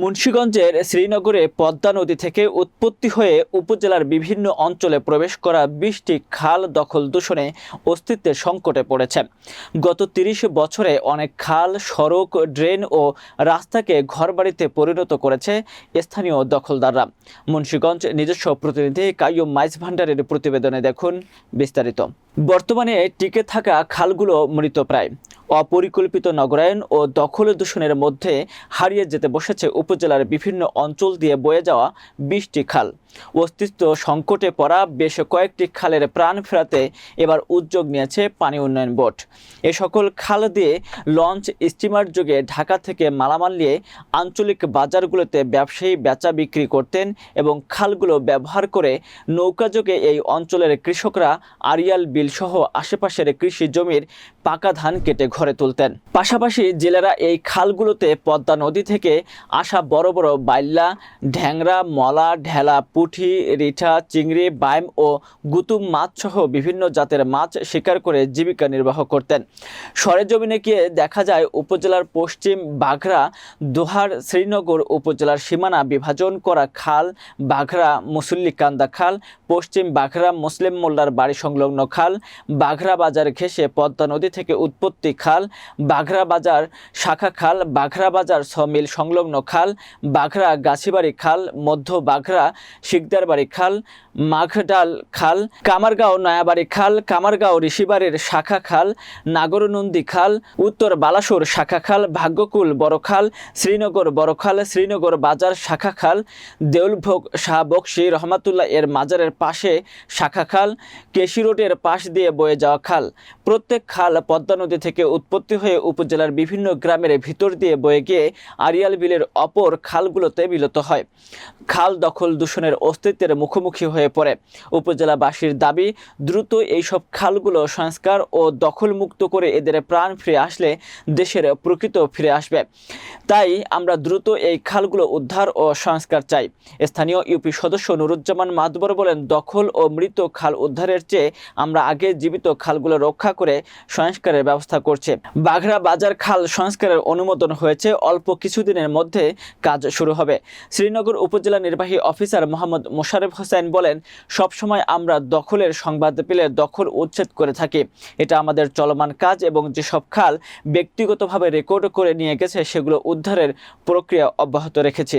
মুন্সীগঞ্জের শ্রীনগরে পদ্মা নদী থেকে উৎপত্তি হয়ে উপজেলার বিভিন্ন অঞ্চলে প্রবেশ করা বিশটি খাল দখল দূষণে অস্তিত্বের সংকটে পড়েছে। গত তিরিশ বছরে অনেক খাল, সড়ক, ড্রেন ও রাস্তাকে ঘরবাড়িতে পরিণত করেছে স্থানীয় দখলদাররা। মুন্সীগঞ্জ নিজস্ব প্রতিনিধি কাইয়ুম মাইজ ভান্ডারের প্রতিবেদনে দেখুন বিস্তারিত। বর্তমানে টিকে থাকা খালগুলো মৃতপ্রায়। অপরিকল্পিত নগরায়ন ও দখল দূষণের মধ্যে হারিয়ে যেতে বসেছে উপজেলার বিভিন্ন অঞ্চল দিয়ে বয়ে যাওয়া বিশটি খাল। অস্তিত্ব সংকটে পড়া বেশ কয়েকটি খালের প্রাণ ফেরাতে এবার উদ্যোগ নিয়েছে পানি উন্নয়ন বোর্ড। এ সকল খাল দিয়ে লঞ্চ স্টিমার যোগে ঢাকা থেকে মালামাল নিয়ে আঞ্চলিক বাজারগুলোতে ব্যবসায়ী বেচা বিক্রি করতেন এবং খালগুলো ব্যবহার করে নৌকা নৌকাযোগে এই অঞ্চলের কৃষকরা আরিয়াল বিল সহ আশেপাশের কৃষি জমির পাকা ধান কেটে ঘরে তুলতেন। পাশাপাশি জেলেরা এই খালগুলোতে পদ্মা নদী থেকে আসা বড় বড় বাইল্লা, ঢ্যাংরা, মলা, ঢেলা পুঁটি রিঠা, চিংড়ি, বাইম ও গুতুম মাছ সহ বিভিন্ন জাতের মাছ শিকার করে জীবিকা নির্বাহ করতেন। সরেজমিনে গিয়ে দেখা যায় উপজেলার পশ্চিম বাঘরা দোহার শ্রীনগর উপজেলার সীমানা বিভাজন করা খাল বাঘরা মুসল্লিকান্দা খাল, পশ্চিম বাঘরা মুসলিম মোল্লার বাড়ি সংলগ্ন খাল বাঘরা বাজার ঘেঁষে পদ্মা নদী থেকে উৎপত্তি খাল বাঘরা বাজার শাখা খাল বাঘরা বাজার সমিল সংলগ্ন খাল, বাঘরা গাছিবাড়ি খাল, মধ্য বাঘরা শিকদারবাড়ি খাল, মাঘডাল খাল, কামারগাঁও নয়াবাড়ি খাল, কামারগাঁও ঋষিবাড়ির শাখা খাল, নাগরনন্দী খাল, উত্তর বালাসোর শাখা খাল, ভাগ্যকুল বড় খাল, শ্রীনগর বড় খাল, শ্রীনগর বাজার শাখা খাল, দেউলভোগ শাহ বক্সি রহমাতুল্লাহ এর মাজারের পাশে শাখা খাল কেশি রোডের পাশ দিয়ে বয়ে যাওয়া খাল। প্রত্যেক খাল পদ্মা নদী থেকে উৎপত্তি হয়ে উপজেলার বিভিন্ন গ্রামের ভিতর দিয়ে বয়ে গিয়ে আরিয়াল বিলের অপর খালগুলোতে মিলিত হয়। খাল দখল দূষণের অস্তিত্বের মুখোমুখি হয়ে পড়ে। উপজেলাবাসীর দাবি, দ্রুত এইসব খালগুলো সংস্কার ও দখলমুক্ত করে এদের প্রাণ ফিরে আসলে দেশের প্রকৃত ফিরে আসবে। তাই আমরা দ্রুত এই খালগুলো উদ্ধার ও সংস্কার চাই। স্থানীয় ইউপি সদস্য নুরুজ্জামান মাদবর বলেন, দখল ও মৃত খাল উদ্ধারের চেয়ে আমরা আগে জীবিত খালগুলো রক্ষা করে সংস্কারের ব্যবস্থা করছে। বাঘরা বাজার খাল সংস্কারের অনুমোদন হয়েছে, অল্প কিছুদিনের মধ্যে কাজ শুরু হবে। শ্রীনগর উপজেলা নির্বাহী অফিসার মোহাম্মদ মোশারেফ হোসেন বলেন, সবসময় আমরা দখলের সংবাদ পেলে দখল উচ্ছেদ করে থাকি। এটা আমাদের চলমান কাজ এবং যেসব খাল ব্যক্তিগতভাবে রেকর্ড করে নিয়ে গেছে, সেগুলো উদ্ধারের প্রক্রিয়া অব্যাহত রেখেছি।